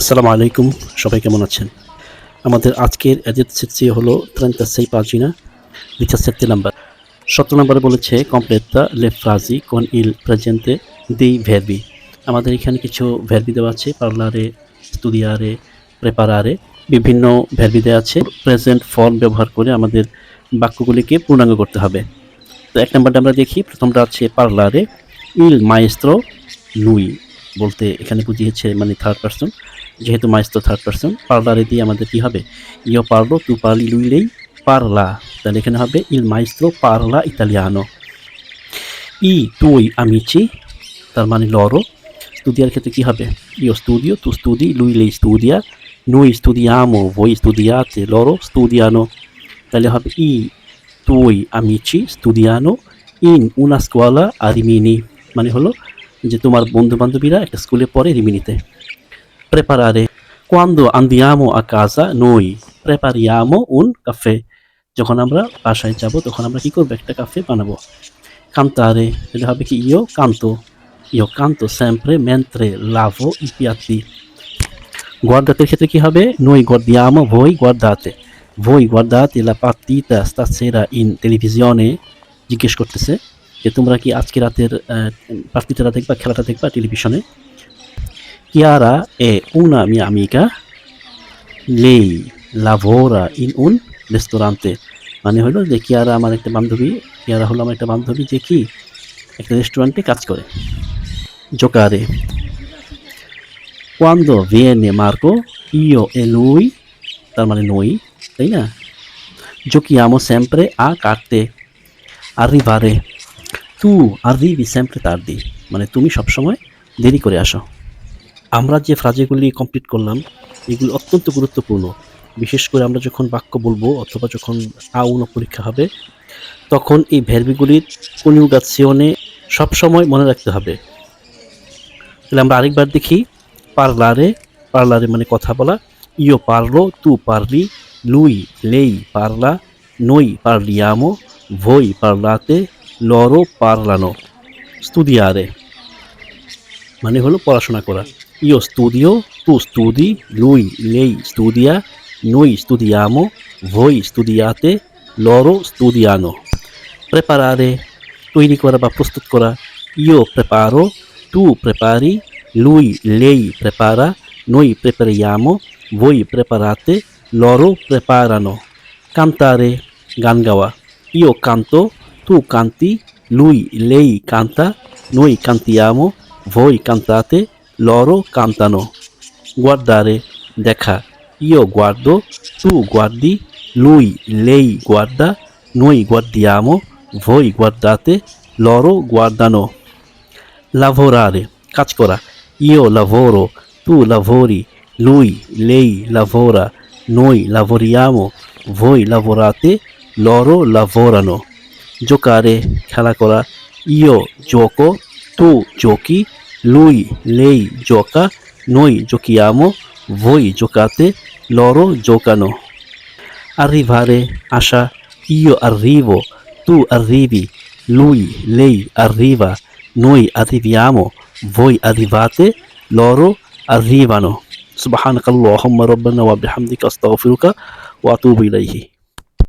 আসসালামু আলাইকুম, সবাই কেমন আছেন? আমাদের আজকের esercizio হলো 36 pagina 17 নাম্বার। সতেরো নম্বরে বলেছে কমপ্লেটা le frasi con ইল presente dei verbi আমাদের এখানে কিছু ভ্যারবি দেওয়া আছে পার্লারে স্টুডিয়ারে প্রেপারারে বিভিন্ন ভ্যারবি দেওয়া আছে প্রেজেন্ট ফর্ম ব্যবহার করে আমাদের বাক্যগুলিকে পূর্ণাঙ্গ করতে হবে। তো এক নম্বরটা আমরা দেখি, প্রথমটা আছে পার্লারে ইল মাইস্ত্রো লুই বলতে এখানে বুঝিয়েছে মানে থার্ড পার্সন যেহেতু মাইস্ত্রো থার্ড পার্সন পার্লারে দিয়ে আমাদের কি হবে? ইও পারল তু পারলি লুইলেই পারলা তাহলে এখানে হবে ইল মাইস্ত্রো পারলা ইতালিয়ানো ই তুই আমিচি তার মানে লরো স্টুডিয়ার ক্ষেত্রে কি হবে? ইও স্টুডিও তু স্টুডি lui lei নুই noi বই studiate, loro studiano তাহলে হবে ই তুই studiano in una scuola a Rimini মানে হলো যে তোমার বন্ধু বান্ধবীরা একটা স্কুলে পড়ে রিমিনিতে। প্রেপারারে, কোয়ান্দো আন্দিয়ামো আ কাজা নই, প্রেপারিয়ামো উন কাফে। যখন আমরা বাসায় যাব, তখন আমরা কী করব? একটা কাফে বানাবো। কান্তারে এটা হবে কি? ইয়ো কান্ত ইয়ো কান্ত স্যাম্প্রে মেন্ত্রে লাভো ইপিয়াতি। গোয়ার্দাতের ক্ষেত্রে কী হবে? নই গোয়ার্দিয়ামো ভই গোয়ার্দাতে। ভই গোয়ার্দাতে লাপাতি তা সেরা ইন টেলিভিশনে, জিজ্ঞেস করতেছে। যে তোমরা কি আজকে রাতের পার্টিটা দেখবা খেলাটা দেখবা টেলিভিশনে? ইয়ারা এ উন আমি আমিকা লেই লাভোরা ইন উন রেস্তোরাঁতে। মানে হলো যে কিয়ারা আমার একটা বান্ধবী, কিয়ারা হলো আমার একটা বান্ধবী যে কি? একটা রেস্টুরেন্টে কাজ করে। জোকারে। কান্দ ভিয়েনে মার্কো ইও এ লুই, তার মানে নই তাই না? জোকিয়ামো স্যাম্পরে আ কাটতে। আর রিভারে tu arrivi তার দি। মানে তুমি সবসময় দেরি করে আসো। আমরা যে ফ্রাজেগুলি কমপ্লিট করলাম, এগুলি অত্যন্ত গুরুত্বপূর্ণ। বিশেষ করে আমরা যখন বাক্য বলব অথবা যখন আউন পরীক্ষা হবে, তখন এই ভ্যারবিগুলির কনিউগাসিওনে সবসময় মনে রাখতে হবে। তাহলে আমরা আরেকবার দেখি, পার্লারে পার্লারে মানে কথা বলা ইও পারল, তু পারলি, লুই, লেই পারলা, নই পারলিয়ামো voi parlate loro parlano studiare মানে হলো পড়াশোনা করা io studio tu studi lui lei studia noi studiamo voi studiate loro studiano preparare তৈরি করা বা প্রস্তুত করা io preparo tu prepari lui lei prepara noi prepariamo voi preparate loro preparano cantare গান গাওয়া io canto tu canti lui lei canta noi cantiamo voi cantate loro cantano guardare দেখা io guardo tu guardi lui lei guarda noi guardiamo voi guardate loro guardano lavorare কাজ করা io lavoro tu lavori lui lei lavora noi lavoriamo voi lavorate loro lavorano giocare খেলা করা io gioco tu giochi lui lei gioca noi giochiamo voi giocate loro giocano arrivare আসা io arrivo tu arrivi lui lei arriva noi arriviamo voi arrivate loro arrivano سبحانك اللهم ربنا وبحمدك استغفرك واتوب اليه